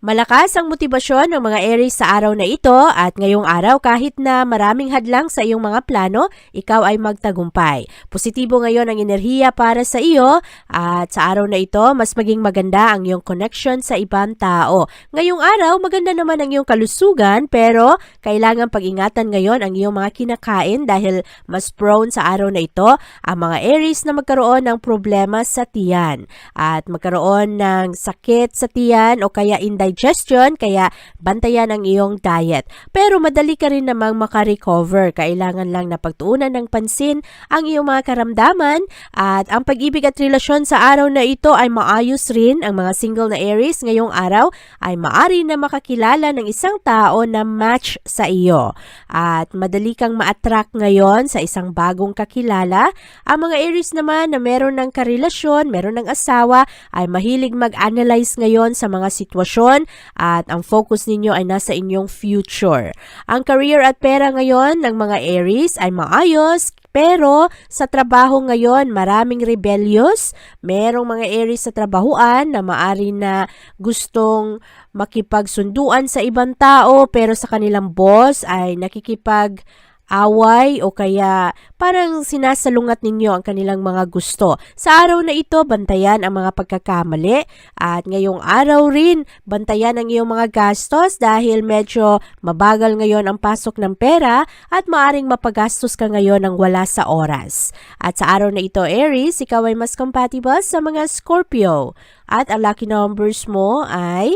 Malakas ang motibasyon ng mga Aries sa araw na ito at ngayong araw kahit na maraming hadlang sa iyong mga plano, ikaw ay magtagumpay. Positibo ngayon ang enerhiya para sa iyo at sa araw na ito mas maging maganda ang iyong connection sa ibang tao. Ngayong araw maganda naman ang iyong kalusugan pero kailangan pag-ingatan ngayon ang iyong mga kinakain dahil mas prone sa araw na ito ang mga Aries na magkaroon ng problema sa tiyan at magkaroon ng sakit sa tiyan o kaya indigestion kaya bantayan ang iyong diet. Pero madali ka rin namang makarecover. Kailangan lang na pagtuunan ng pansin ang iyong mga karamdaman at ang pag-ibig at relasyon sa araw na ito ay maayos rin. Ang mga single na Aries ngayong araw ay maari na makakilala ng isang tao na match sa iyo. At madali kang ma-attract ngayon sa isang bagong kakilala. Ang mga Aries naman na meron ng karelasyon, meron ng asawa, ay mahilig mag-analyze ngayon sa mga sitwasyon at ang focus ninyo ay nasa inyong future. Ang career at pera ngayon ng mga Aries ay maayos, pero sa trabaho ngayon, maraming rebellious. Merong mga Aries sa trabahuan na maari na gustong makipagsunduan sa ibang tao pero sa kanilang boss ay nakikipag away o kaya parang sinasalungat ninyo ang kanilang mga gusto. Sa araw na ito, bantayan ang mga pagkakamali at ngayong araw rin, bantayan ang iyong mga gastos dahil medyo mabagal ngayon ang pasok ng pera at maaring mapagastos ka ngayon ng wala sa oras. At sa araw na ito, Aries, ikaw ay mas compatible sa mga Scorpio. At ang lucky numbers mo ay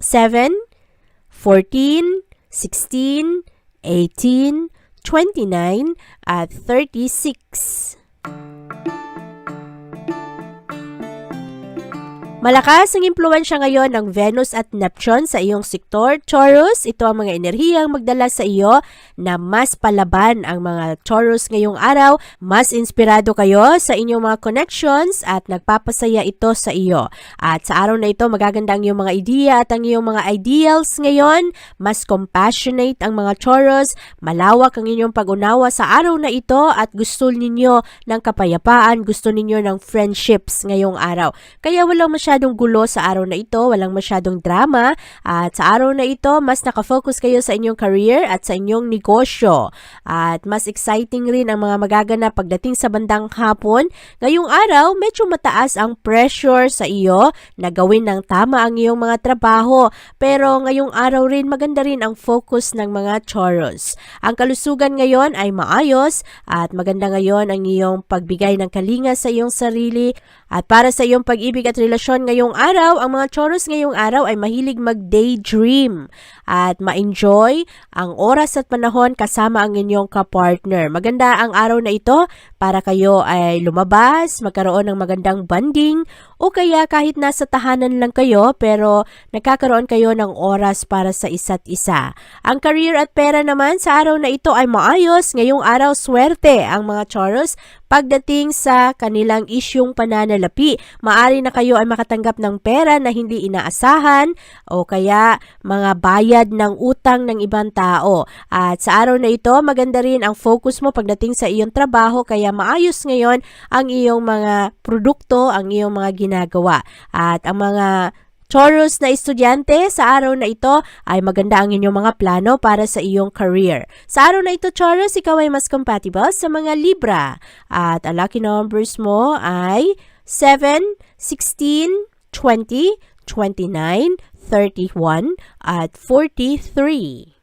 7, 14, 16, 18, 29, at 36. Malakas ang impluensya ngayon ng Venus at Neptune sa iyong sektor, Taurus. Ito ang mga enerhiyang magdala sa iyo na mas palaban ang mga Taurus ngayong araw. Mas inspirado kayo sa inyong mga connections at nagpapasaya ito sa iyo. At sa araw na ito, magaganda ang iyong mga ideya at ang iyong mga ideals ngayon. Mas compassionate ang mga Taurus. Malawak ang inyong pag-unawa sa araw na ito at gusto ninyo ng kapayapaan, gusto ninyo ng friendships ngayong araw. Kaya walang masyadong gulo sa araw na ito, walang masyadong drama at sa araw na ito mas nakafocus kayo sa inyong career at sa inyong negosyo. At mas exciting rin ang mga magaganap pagdating sa bandang hapon. Ngayong araw, medyo mataas ang pressure sa iyo na gawin ng tama ang iyong mga trabaho. Pero ngayong araw rin maganda rin ang focus ng mga Taurus. Ang kalusugan ngayon ay maayos at maganda ngayon ang iyong pagbigay ng kalinga sa iyong sarili at para sa iyong pag-ibig at relasyon ngayong araw, ang mga Taurus ngayong araw ay mahilig mag-daydream at ma-enjoy ang oras at panahon kasama ang inyong kapartner. Maganda ang araw na ito para kayo ay lumabas, magkaroon ng magandang bonding o kaya kahit nasa tahanan lang kayo pero nagkakaroon kayo ng oras para sa isa't isa. Ang career at pera naman sa araw na ito ay maayos. Ngayong araw, swerte ang mga Taurus pagdating sa kanilang isyong pananalapi. Maari na kayo ay makatanggap ng pera na hindi inaasahan o kaya mga bayad ng utang ng ibang tao. At sa araw na ito, maganda rin ang focus mo pagdating sa iyong trabaho kaya maayos ngayon ang iyong mga produkto, ang iyong mga ginagawa. At ang mga Taurus na estudyante, sa araw na ito ay maganda ang inyong mga plano para sa iyong career. Sa araw na ito, Taurus, ikaw ay mas compatible sa mga Libra. At ang lucky numbers mo ay 7, 16, 20, 29, 31, at 43.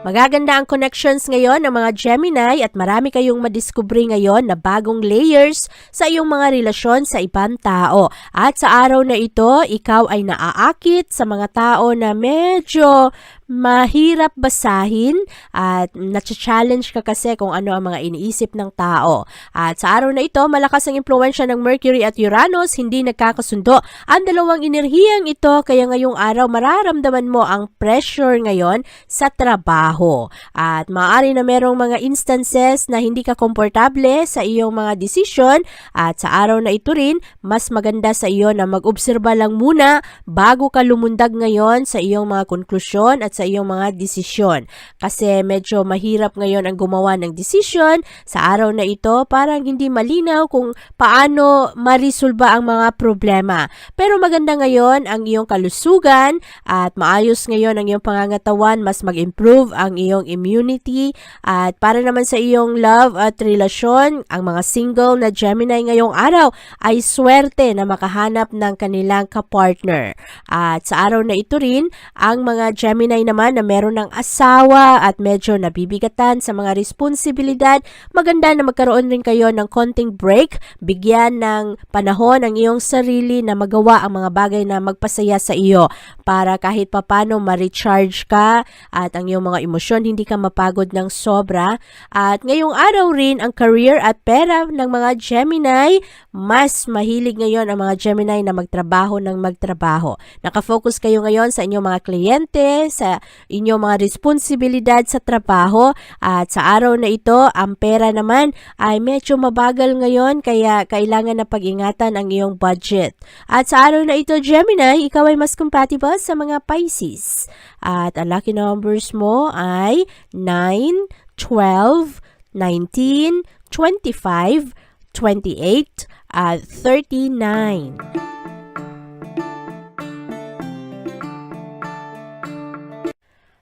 Magaganda ang connections ngayon ng mga Gemini at marami kayong madiskubre ngayon na bagong layers sa iyong mga relasyon sa ibang tao. At sa araw na ito, ikaw ay naaakit sa mga tao na medyo mahirap basahin at na-challenge ka kasi kung ano ang mga iniisip ng tao. At sa araw na ito, malakas ang impluensya ng Mercury at Uranus, hindi nagkakasundo. Ang dalawang enerhiyang ito, kaya ngayong araw mararamdaman mo ang pressure ngayon sa trabaho. At maaari na merong mga instances na hindi ka komportable sa iyong mga desisyon at sa araw na ito rin, mas maganda sa iyo na mag-obserba lang muna bago ka lumundag ngayon sa iyong mga konklusyon at sa iyong mga desisyon. Kasi medyo mahirap ngayon ang gumawa ng desisyon sa araw na ito parang hindi malinaw kung paano marisolba ang mga problema. Pero maganda ngayon ang iyong kalusugan at maayos ngayon ang iyong pangangatawan, mas mag-improve ang iyong immunity at para naman sa iyong love at relasyon, ang mga single na Gemini ngayong araw ay swerte na makahanap ng kanilang kapartner. At sa araw na ito rin, ang mga Gemini naman na meron ng asawa at medyo nabibigatan sa mga responsibilidad, maganda na magkaroon rin kayo ng konting break, bigyan ng panahon ang iyong sarili na magawa ang mga bagay na magpasaya sa iyo para kahit papano ma-recharge ka at ang iyong mga emosyon hindi ka mapagod ng sobra. At ngayong araw rin ang career at pera ng mga Gemini, mas mahilig ngayon ang mga Gemini na magtrabaho ng magtrabaho. Nakafocus kayo ngayon sa inyong mga kliyente, sa inyong mga responsibilidad sa trabaho at sa araw na ito, ang pera naman ay medyo mabagal ngayon kaya kailangan na pag-ingatan ang iyong budget. At sa araw na ito, Gemini, ikaw ay mas compatible sa mga Pisces. At ang lucky numbers mo ay 9, 12, 19, 25, 28, at 39.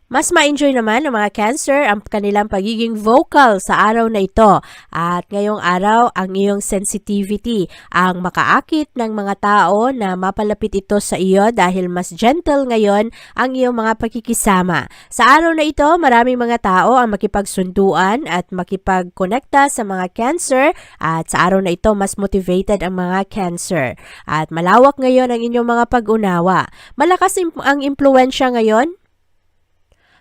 Mas ma-enjoy naman ng mga Cancer ang kanilang pagiging vocal sa araw na ito. At ngayong araw, ang iyong sensitivity ang makaakit ng mga tao na mapalapit ito sa iyo dahil mas gentle ngayon ang iyong mga pakikisama. Sa araw na ito, maraming mga tao ang makipagsunduan at makipagkonekta sa mga Cancer at sa araw na ito, mas motivated ang mga Cancer. At malawak ngayon ang inyong mga pag-unawa. Malakas ang impluensya ngayon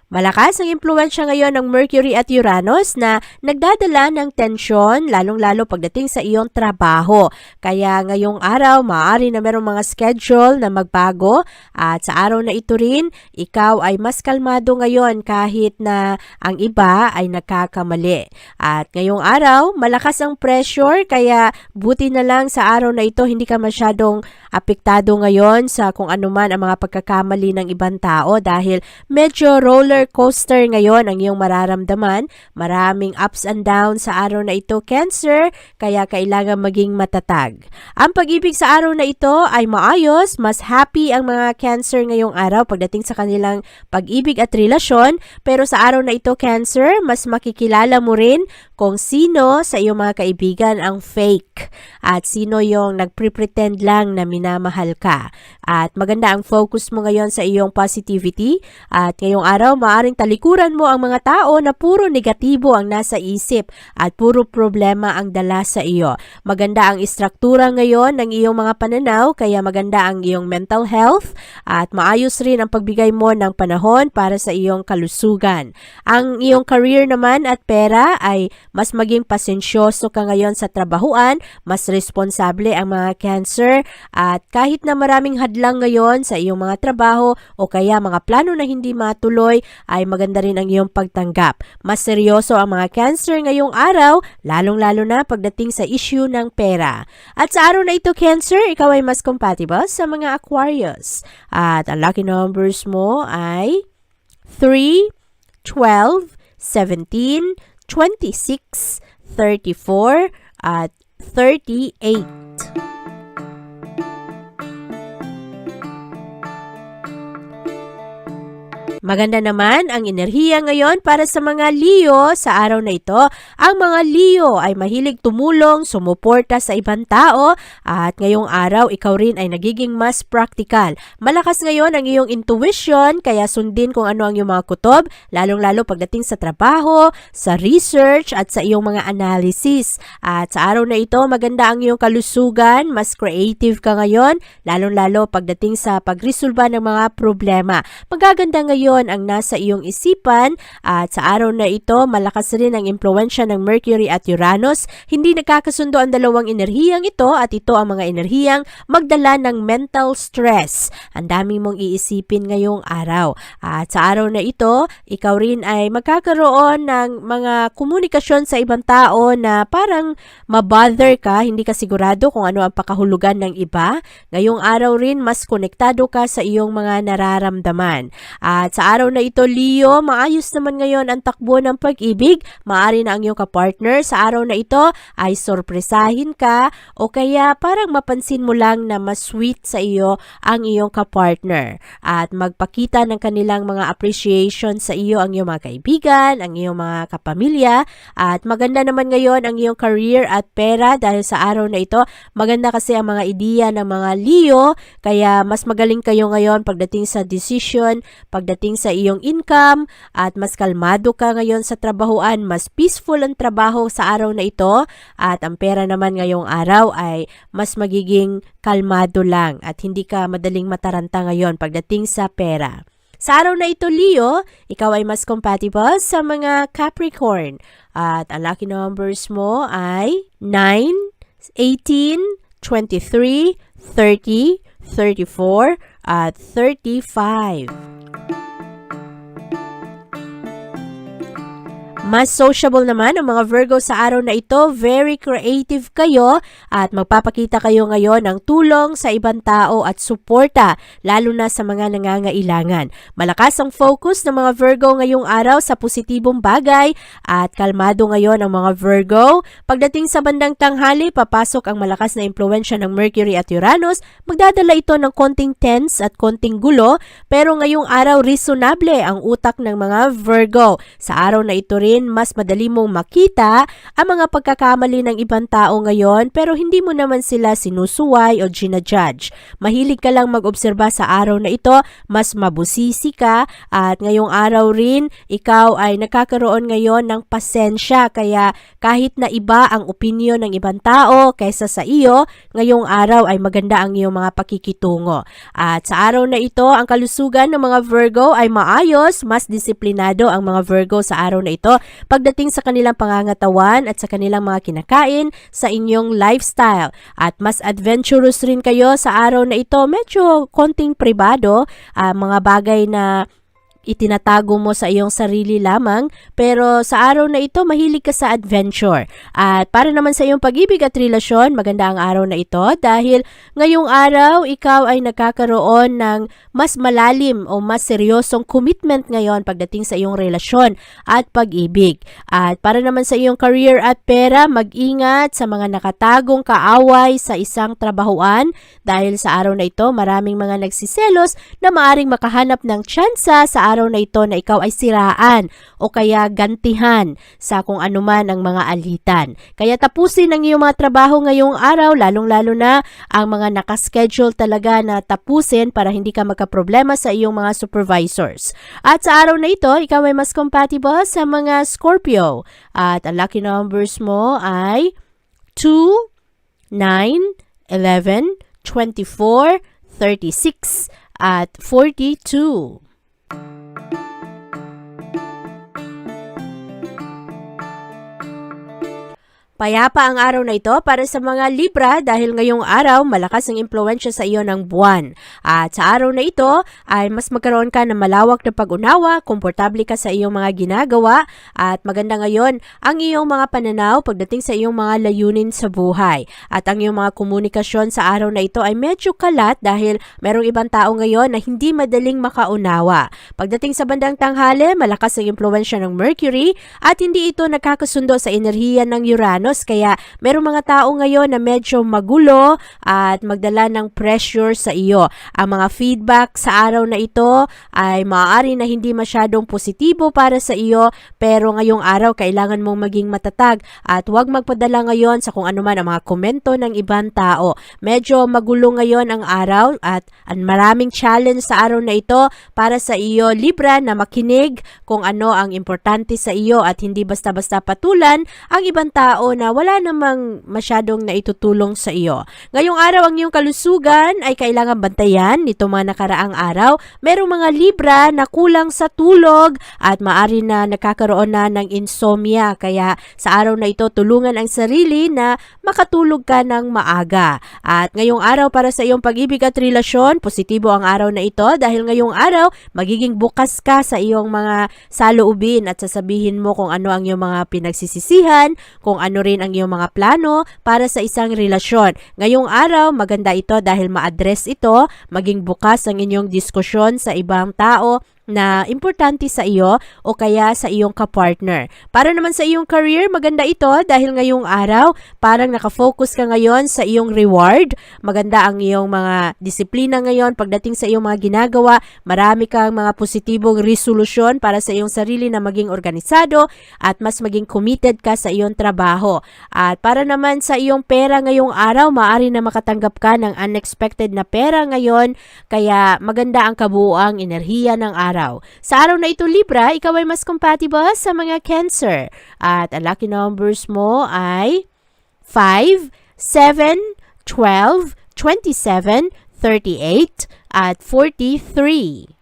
Malakas ang impluensya ngayon ng Mercury at Uranus na nagdadala ng tensyon lalong-lalo pagdating sa iyong trabaho. Kaya ngayong araw, maaari na merong mga schedule na magbago at sa araw na ito rin, ikaw ay mas kalmado ngayon kahit na ang iba ay nagkakamali. At ngayong araw, malakas ang pressure kaya buti na lang sa araw na ito hindi ka masyadong apektado ngayon sa kung ano man ang mga pagkakamali ng ibang tao dahil medyo roller coaster ngayon ang iyong mararamdaman. Maraming ups and downs sa araw na ito, Cancer, kaya kailangan maging matatag. Ang pag-ibig sa araw na ito ay maayos, mas happy ang mga Cancer ngayong araw pagdating sa kanilang pag-ibig at relasyon, pero sa araw na ito, Cancer, mas makikilala mo rin kung sino sa iyong mga kaibigan ang fake at sino yung nagpre-pretend lang na minamahal ka. At maganda ang focus mo ngayon sa iyong positivity at ngayong araw maaring talikuran mo ang mga tao na puro negatibo ang nasa isip at puro problema ang dala sa iyo. Maganda ang istruktura ngayon ng iyong mga pananaw kaya maganda ang iyong mental health at maayos rin ang pagbigay mo ng panahon para sa iyong kalusugan. Ang iyong career naman at pera ay mas maging pasensyoso ka ngayon sa trabahuan, mas responsable ang mga cancer at kahit na maraming hadlang ngayon sa iyong mga trabaho o kaya mga plano na hindi matuloy ay maganda rin ang iyong pagtanggap. Mas seryoso ang mga cancer ngayong araw, lalong-lalo na pagdating sa issue ng pera. At sa araw na ito, cancer, ikaw ay mas compatible sa mga Aquarius. At ang lucky numbers mo ay 3, 12, 17, 26, 34, at 38. Maganda naman ang enerhiya ngayon para sa mga Leo sa araw na ito. Ang mga Leo ay mahilig tumulong, sumuporta sa ibang tao at ngayong araw ikaw rin ay nagiging mas practical. Malakas ngayon ang iyong intuition kaya sundin kung ano ang iyong mga kutob, lalong-lalo pagdating sa trabaho, sa research at sa iyong mga analysis. At sa araw na ito maganda ang iyong kalusugan, mas creative ka ngayon, lalong-lalo pagdating sa pagresolba ng mga problema. Magaganda ngayon ang nasa iyong isipan at sa araw na ito malakas rin ang impluensya ng Mercury at Uranus. Hindi nagkakasundo ang dalawang enerhiyang ito at ito ang mga enerhiyang magdala ng mental stress. Ang dami mong iisipin ngayong araw. At sa araw na ito, ikaw rin ay magkakaroon ng mga komunikasyon sa ibang tao na parang mabother ka, hindi ka sigurado kung ano ang pakahulugan ng iba. Ngayong araw rin, mas konektado ka sa iyong mga nararamdaman. At sa araw na ito, Leo, maayos naman ngayon ang takbo ng pag-ibig. Maari na ang iyong kapartner sa araw na ito ay sorpresahin ka o kaya parang mapansin mo lang na mas sweet sa iyo ang iyong kapartner. At magpakita ng kanilang mga appreciation sa iyo ang iyong mga kaibigan, ang iyong mga kapamilya. At maganda naman ngayon ang iyong career at pera dahil sa araw na ito, maganda kasi ang mga ideya ng mga Leo, kaya mas magaling kayo ngayon pagdating sa decision, pagdating sa iyong income, at mas kalmado ka ngayon sa trabahoan, mas peaceful ang trabaho sa araw na ito, at ang pera naman ngayong araw ay mas magiging kalmado lang at hindi ka madaling mataranta ngayon pagdating sa pera. Sa araw na ito, Leo, ikaw ay mas compatible sa mga Capricorn. At ang lucky numbers mo ay 9, 18, 23, 30, 34, at 35. Mas sociable naman ang mga Virgo sa araw na ito. Very creative kayo at magpapakita kayo ngayon ng tulong sa ibang tao at suporta, lalo na sa mga nangangailangan. Malakas ang focus ng mga Virgo ngayong araw sa positibong bagay at kalmado ngayon ang mga Virgo. Pagdating sa bandang tanghali, papasok ang malakas na impluensya ng Mercury at Uranus. Magdadala ito ng konting tense at konting gulo, pero ngayong araw reasonable ang utak ng mga Virgo. Sa araw na ito rin, mas madali mong makita ang mga pagkakamali ng ibang tao ngayon pero hindi mo naman sila sinusuway o ginajudge. Mahilig ka lang mag-obserba sa araw na ito, mas mabusisi ka at ngayong araw rin, ikaw ay nakakaroon ngayon ng pasensya kaya kahit na iba ang opinion ng ibang tao kaysa sa iyo, ngayong araw ay maganda ang iyong mga pakikitungo. At sa araw na ito, ang kalusugan ng mga Virgo ay maayos, mas disiplinado ang mga Virgo sa araw na ito pagdating sa kanilang pangangatawan at sa kanilang mga kinakain sa inyong lifestyle. At mas adventurous rin kayo sa araw na ito, medyo konting pribado, ah, mga bagay na itinatago mo sa iyong sarili lamang pero sa araw na ito mahilig ka sa adventure. At para naman sa iyong pag-ibig at relasyon maganda ang araw na ito dahil ngayong araw ikaw ay nagkakaroon ng mas malalim o mas seryosong commitment ngayon pagdating sa iyong relasyon at pag-ibig. At para naman sa iyong career at pera mag-ingat sa mga nakatagong kaaway sa isang trabahuan. Dahil sa araw na ito maraming mga nagsiselos na maaring makahanap ng tsansa sa araw na ito na ikaw ay siraan o kaya gantihan sa kung anuman ang mga alitan. Kaya tapusin ang iyong mga trabaho ngayong araw, lalong-lalo na ang mga nakaschedule talaga na tapusin para hindi ka magkaproblema sa iyong mga supervisors. At sa araw na ito, ikaw ay mas compatible sa mga Scorpio. At ang lucky numbers mo ay 2, 9, 11, 24, 36, at 42. Payapa ang araw na ito para sa mga Libra dahil ngayong araw malakas ang impluensya sa iyo ng buwan. At sa araw na ito ay mas magkaroon ka ng malawak na pag-unawa, komportable ka sa iyong mga ginagawa at maganda ngayon ang iyong mga pananaw pagdating sa iyong mga layunin sa buhay. At ang iyong mga komunikasyon sa araw na ito ay medyo kalat dahil merong ibang tao ngayon na hindi madaling makaunawa. Pagdating sa bandang tanghali, malakas ang impluensya ng Mercury at hindi ito nakakasundo sa enerhiya ng Uranus Uranus. Kaya merong mga tao ngayon na medyo magulo at magdala ng pressure sa iyo. Ang mga feedback sa araw na ito ay maaari na hindi masyadong positibo para sa iyo pero ngayong araw kailangan mong maging matatag at huwag magpadala ngayon sa kung ano man ang mga komento ng ibang tao. Medyo magulo ngayon ang araw at ang maraming challenge sa araw na ito para sa iyo Libra na makinig kung ano ang importante sa iyo at hindi basta-basta patulan ang ibang tao na wala namang masyadong naitutulong sa iyo. Ngayong araw ang iyong kalusugan ay kailangan bantayan nito mga nakaraang araw. Merong mga Libra na kulang sa tulog at maari na nakakaroon na ng insomnia kaya sa araw na ito tulungan ang sarili na makatulog ka ng maaga. At ngayong araw para sa iyong pag-ibig at relasyon, positibo ang araw na ito dahil ngayong araw magiging bukas ka sa iyong mga saloobin at sasabihin mo kung ano ang iyong mga pinagsisisihan, kung ano rin ang iyong mga plano para sa isang relasyon. Ngayong araw, maganda ito dahil ma-address ito, maging bukas ang inyong diskusyon sa ibang tao na importante sa iyo o kaya sa iyong kapartner. Para naman sa iyong career, maganda ito dahil ngayong araw, parang nakafocus ka ngayon sa iyong reward. Maganda ang iyong mga disiplina ngayon pagdating sa iyong mga ginagawa. Marami kang mga positibong resolusyon para sa iyong sarili na maging organisado at mas maging committed ka sa iyong trabaho. At para naman sa iyong pera ngayong araw, maaari na makatanggap ka ng unexpected na pera ngayon kaya maganda ang kabuuang enerhiya ng araw. Sa araw na ito Libra, ikaw ay mas compatible sa mga Cancer. At ang lucky numbers mo ay 5, 7, 12, 27, 38, at 43.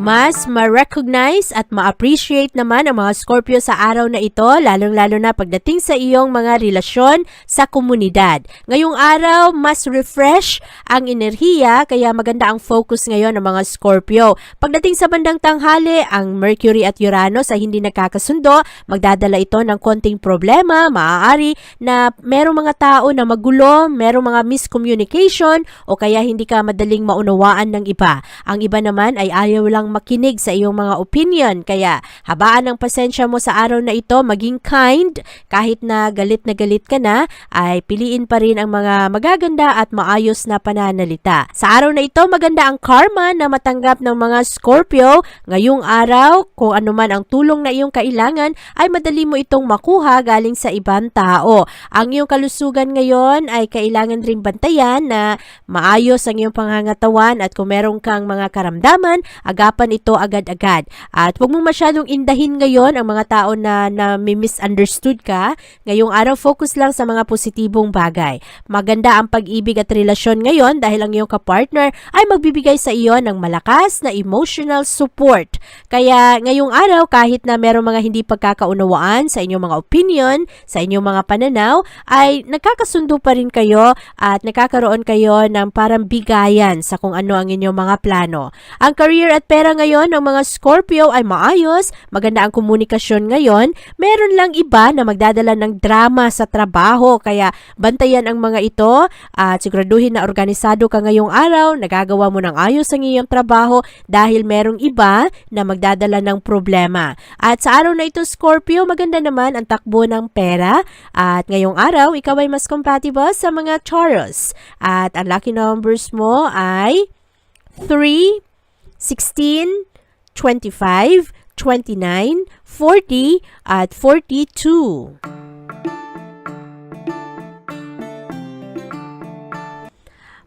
Mas ma-recognize at ma-appreciate naman ang mga Scorpio sa araw na ito, lalong-lalo na pagdating sa iyong mga relasyon sa komunidad. Ngayong araw, mas refresh ang enerhiya, kaya maganda ang focus ngayon ng mga Scorpio. Pagdating sa bandang tanghali, ang Mercury at Uranus ay hindi nakakasundo, magdadala ito ng konting problema, maaari na merong mga tao na magulo, merong mga miscommunication, o kaya hindi ka madaling maunawaan ng iba. Ang iba naman ay ayaw lang makinig sa iyong mga opinion. Kaya habaan ang pasensya mo sa araw na ito, maging kind, kahit na galit na galit ka na, ay piliin pa rin ang mga magaganda at maayos na pananalita. Sa araw na ito, maganda ang karma na matanggap ng mga Scorpio. Ngayong araw, kung ano man ang tulong na iyong kailangan, ay madali mo itong makuha galing sa ibang tao. Ang iyong kalusugan ngayon ay kailangan ring bantayan na maayos ang iyong pangangatawan at kung meron kang mga karamdaman, agapan ito agad-agad. At huwag mo masyadong indahin ngayon ang mga tao na, na may misunderstood ka. Ngayong araw, focus lang sa mga positibong bagay. Maganda ang pag-ibig at relasyon ngayon dahil ang iyong kapartner ay magbibigay sa iyo ng malakas na emotional support. Kaya ngayong araw, kahit na merong mga hindi pagkakaunawaan sa inyong mga opinion, sa inyong mga pananaw, ay nagkakasundo pa rin kayo at nakakaroon kayo ng parang bigayan sa kung ano ang inyong mga plano. Ang career at pera ngayon ng mga Scorpio ay maayos, maganda ang komunikasyon ngayon, meron lang iba na magdadala ng drama sa trabaho kaya bantayan ang mga ito at siguraduhin na organisado ka ngayong araw, nagagawa mo ng ayos ang iyong trabaho dahil merong iba na magdadala ng problema. At sa araw na ito Scorpio, maganda naman ang takbo ng pera at ngayong araw ikaw ay mas compatible sa mga Taurus. At ang lucky numbers mo ay 3, 16, 25, 29, 40, at 42.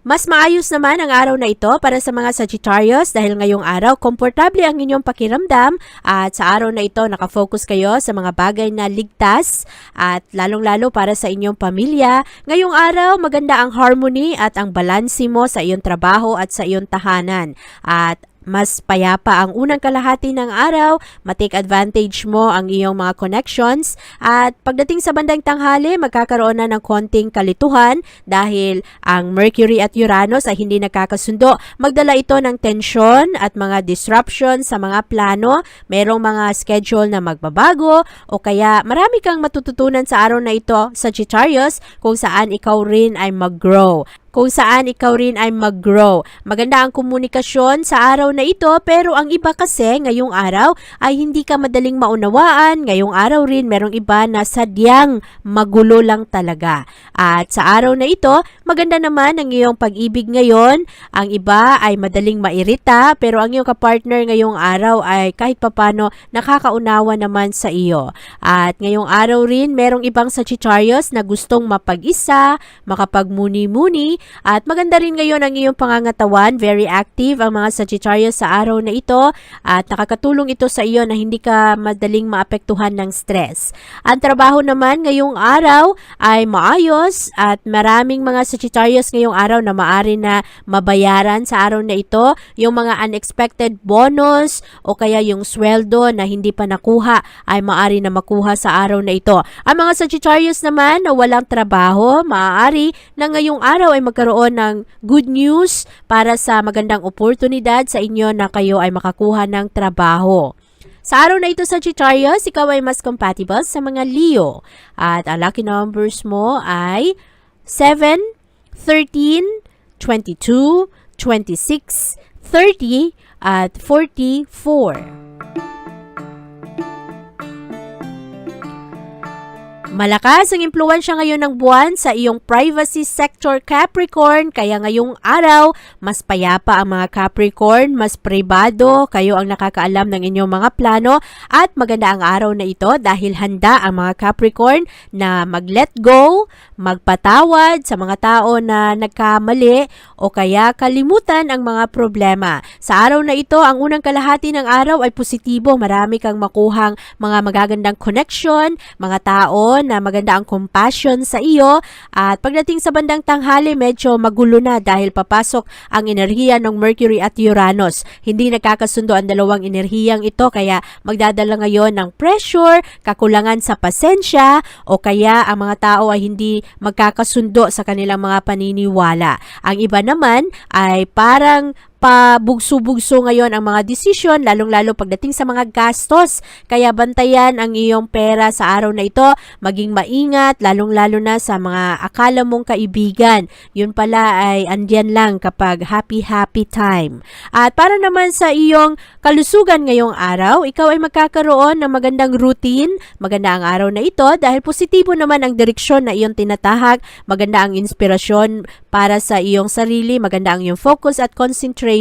Mas maayos naman ang araw na ito para sa mga Sagittarius dahil ngayong araw komportable ang inyong pakiramdam at sa araw na ito nakafocus kayo sa mga bagay na ligtas at lalong-lalo para sa inyong pamilya. Ngayong araw maganda ang harmony at ang balansi mo sa iyong trabaho at sa iyong tahanan. At mas payapa ang unang kalahati ng araw, matake advantage mo ang iyong mga connections at pagdating sa bandang tanghali, magkakaroon na ng konting kalituhan dahil ang Mercury at Uranus ay hindi nakakasundo. Magdala ito ng tensyon at mga disruption sa mga plano, merong mga schedule na magbabago o kaya marami kang matututunan sa araw na ito, Sagittarius, kung saan ikaw rin ay mag-grow. Kung saan ikaw rin ay mag-grow. Maganda ang komunikasyon sa araw na ito pero ang iba kasi ngayong araw ay hindi ka madaling maunawaan. Ngayong araw rin merong iba na sadyang magulo lang talaga. At sa araw na ito, maganda naman ang iyong pag-ibig ngayon. Ang iba ay madaling mairita pero ang iyong kapartner ngayong araw ay kahit papano nakakaunawa naman sa iyo. At ngayong araw rin merong ibang Sagittarius na gustong mapag-isa, makapagmuni-muni at maganda rin ngayon ang iyong pangangatawan, very active ang mga Sagittarius sa araw na ito at nakakatulong ito sa iyo na hindi ka madaling maapektuhan ng stress. Ang trabaho naman ngayong araw ay maayos at maraming mga Sagittarius ngayong araw na maari na mabayaran sa araw na ito yung mga unexpected bonus o kaya yung sweldo na hindi pa nakuha ay maari na makuha sa araw na ito. Ang mga Sagittarius naman na walang trabaho, maaari na ngayong araw ay magkaroon ng good news para sa magandang oportunidad sa inyo na kayo ay makakuha ng trabaho. Sa araw na ito, Sagittarius, ikaw ay mas compatible sa mga Leo. At ang lucky numbers mo ay 7, 13, 22, 26, 30, at 44. Malakas ang impluensya ngayon ng buwan sa iyong privacy sector Capricorn. Kaya ngayong araw mas payapa ang mga Capricorn, mas privado, kayo ang nakakaalam ng inyong mga plano. At maganda ang araw na ito dahil handa ang mga Capricorn na mag-let go, magpatawad sa mga tao na nagkamali o kaya kalimutan ang mga problema. Sa araw na ito, ang unang kalahati ng araw ay positibo, marami kang makuhang mga magagandang connection, mga tao na maganda ang compassion sa iyo at pagdating sa bandang tanghali medyo magulo na dahil papasok ang enerhiya ng Mercury at Uranus. Hindi nagkakasundo ang dalawang enerhiyang ito kaya magdadala ngayon ng pressure, kakulangan sa pasensya o kaya ang mga tao ay hindi magkakasundo sa kanilang mga paniniwala. Ang iba naman ay parang pabugso-bugso ngayon ang mga desisyon, lalong-lalo pagdating sa mga gastos. Kaya bantayan ang iyong pera sa araw na ito, maging maingat, lalong-lalo na sa mga akala mong kaibigan. Yun pala ay andyan lang kapag happy-happy time. At para naman sa iyong kalusugan ngayong araw, ikaw ay magkakaroon ng magandang routine. Maganda ang araw na ito dahil positibo naman ang direksyon na iyong tinatahak, maganda ang inspirasyon para sa iyong sarili, maganda ang iyong focus at concentration.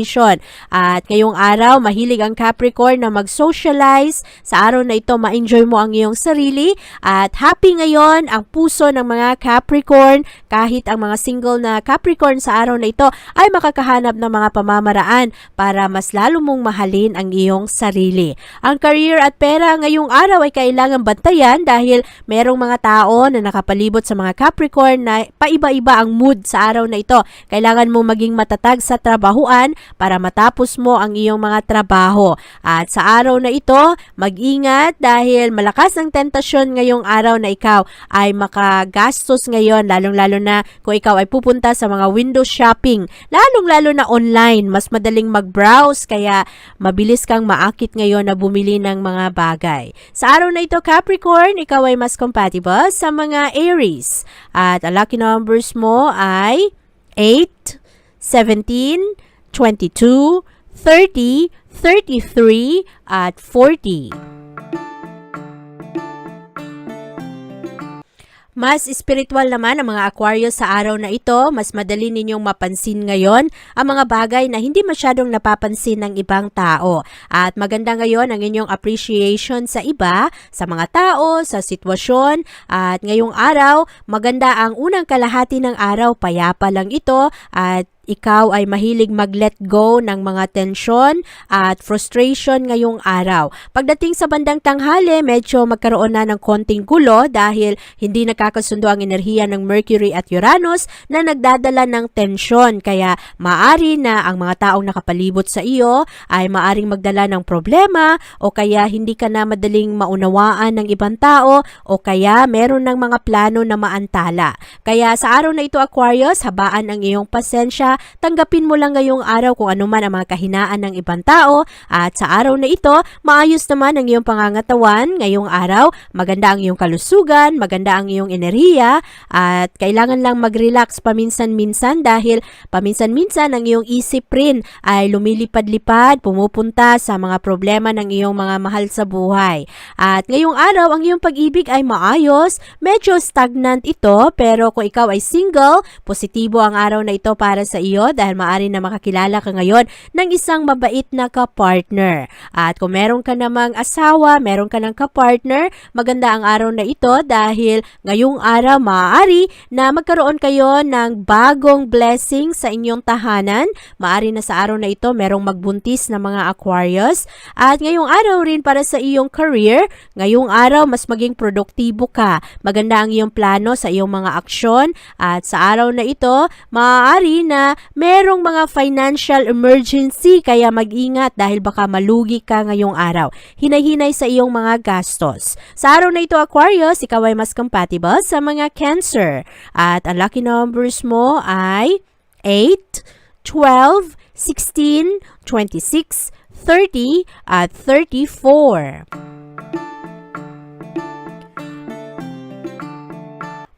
At ngayong araw, mahilig ang Capricorn na mag-socialize. Sa araw na ito, ma-enjoy mo ang iyong sarili. At happy ngayon ang puso ng mga Capricorn. Kahit ang mga single na Capricorn sa araw na ito ay makakahanap ng mga pamamaraan para mas lalo mong mahalin ang iyong sarili. Ang career at pera ngayong araw ay kailangan bantayan dahil merong mga tao na nakapalibot sa mga Capricorn na paiba-iba ang mood sa araw na ito. Kailangan mo maging matatag sa trabahuan para matapos mo ang iyong mga trabaho. At sa araw na ito, mag-ingat dahil malakas ang tentasyon ngayong araw na ikaw ay makagastos ngayon, lalong-lalo na kung ikaw ay pupunta sa mga window shopping, lalong-lalo na online, mas madaling mag-browse kaya mabilis kang maakit ngayon na bumili ng mga bagay. Sa araw na ito, Capricorn, ikaw ay mas compatible sa mga Aries. At ang lucky numbers mo ay 8, 17, 22, 30, 33, at 40. Mas spiritual naman ang mga Aquarius sa araw na ito. Mas madali ninyong mapansin ngayon ang mga bagay na hindi masyadong napapansin ng ibang tao. At maganda ngayon ang inyong appreciation sa iba, sa mga tao, sa sitwasyon. At ngayong araw, maganda ang unang kalahati ng araw. Payapa lang ito at ikaw ay mahilig mag-let go ng mga tensyon at frustration ngayong araw. Pagdating sa bandang tanghali, medyo magkaroon na ng konting gulo dahil hindi nakakasundo ang enerhiya ng Mercury at Uranus na nagdadala ng tensyon. Kaya maari na ang mga taong nakapalibot sa iyo ay maaring magdala ng problema o kaya hindi ka na madaling maunawaan ng ibang tao o kaya meron ng mga plano na maantala. Kaya sa araw na ito Aquarius, habaan ang iyong pasensya tanggapin mo lang ngayong araw kung ano man ang mga kahinaan ng ibang tao. At sa araw na ito, maayos naman ang iyong pangangatawan ngayong araw, maganda ang iyong kalusugan, maganda ang iyong enerhiya. At kailangan lang mag-relax paminsan-minsan dahil paminsan-minsan ang iyong isip rin ay lumilipad-lipad, pumupunta sa mga problema ng iyong mga mahal sa buhay. At ngayong araw, ang iyong pag-ibig ay maayos, medyo stagnant ito, pero kung ikaw ay single, positibo ang araw na ito para sa iyo dahil maaari na makakilala ka ngayon ng isang mabait na kapartner. At kung meron ka namang asawa, meron ka ng kapartner, maganda ang araw na ito dahil ngayong araw maaari na magkaroon kayo ng bagong blessing sa inyong tahanan. Maari na sa araw na ito merong magbuntis na mga Aquarius. At ngayong araw rin para sa iyong career, ngayong araw mas maging produktibo ka. Maganda ang iyong plano sa iyong mga aksyon at sa araw na ito, maaari na merong mga financial emergency kaya mag-ingat dahil baka malugi ka ngayong araw. Hinay-hinay sa iyong mga gastos. Sa araw na ito Aquarius, ikaw ay mas compatible sa mga Cancer. At ang lucky numbers mo ay 8, 12, 16, 26, 30 at 34.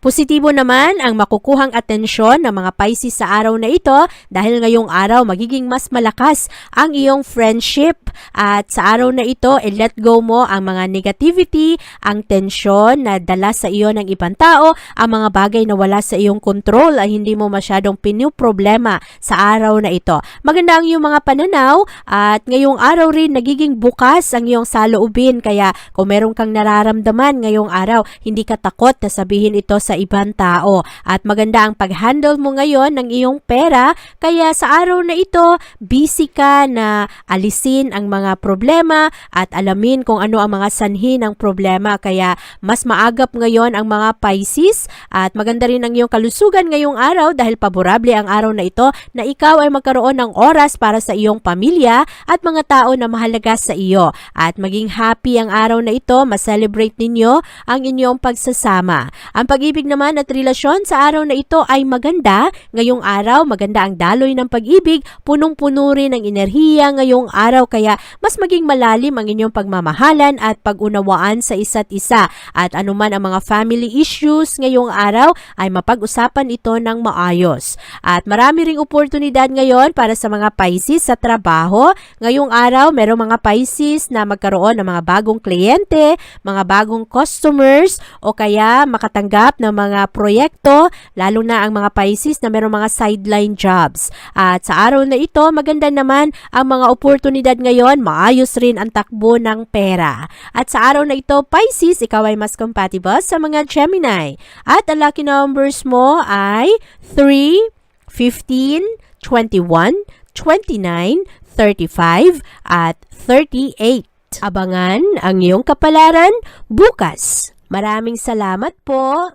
Positibo naman ang makukuhang atensyon ng mga Pisces sa araw na ito dahil ngayong araw magiging mas malakas ang iyong friendship at sa araw na ito i-let go mo ang mga negativity, ang tensyon na dala sa iyo ng ibang tao, ang mga bagay na wala sa iyong control ay hindi mo masyadong problema sa araw na ito. Maganda ang iyong mga pananaw at ngayong araw rin nagiging bukas ang iyong saloobin kaya kung meron kang nararamdaman ngayong araw, hindi ka takot na sabihin ito sa ibang tao. At maganda ang pag-handle mo ngayon ng iyong pera kaya sa araw na ito, busy ka na alisin ang mga problema at alamin kung ano ang mga sanhi ng problema kaya mas maagap ngayon ang mga Pisces at maganda rin ang iyong kalusugan ngayong araw dahil paborable ang araw na ito na ikaw ay magkaroon ng oras para sa iyong pamilya at mga tao na mahalaga sa iyo at maging happy ang araw na ito, ma-celebrate ninyo ang inyong pagsasama. Ang pag-ibig naman at relasyon sa araw na ito ay maganda. Ngayong araw, maganda ang daloy ng pag-ibig, punong-puno rin ang enerhiya ngayong araw kaya mas maging malalim ang inyong pagmamahalan at pag-unawaan sa isa't isa. At anuman ang mga family issues ngayong araw ay mapag-usapan ito ng maayos. At marami ring oportunidad ngayon para sa mga Pisces sa trabaho. Ngayong araw, merong mga Pisces na magkaroon ng mga bagong kliyente, mga bagong customers o kaya makatanggap ng mga proyekto, lalo na ang mga Pisces na merong mga sideline jobs. At sa araw na ito, maganda naman ang mga oportunidad ngayon, maayos rin ang takbo ng pera. At sa araw na ito, Pisces, ikaw ay mas compatible sa mga Gemini. At ang lucky numbers mo ay 3, 15, 21, 29, 35, at 38. Abangan ang iyong kapalaran bukas. Maraming salamat po.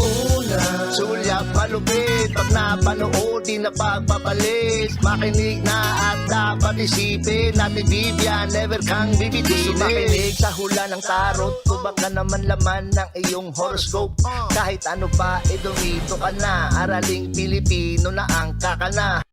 Sulyap malupit Pag napanood, di na pagpapalit Makinig na at dapat isipin Natin Vivian, never kang bibitinin Sumakinig sa hula ng tarot Tubak na naman laman ng iyong horoscope. Kahit ano pa, eh dumito ka na. Araling Pilipino na ang kakana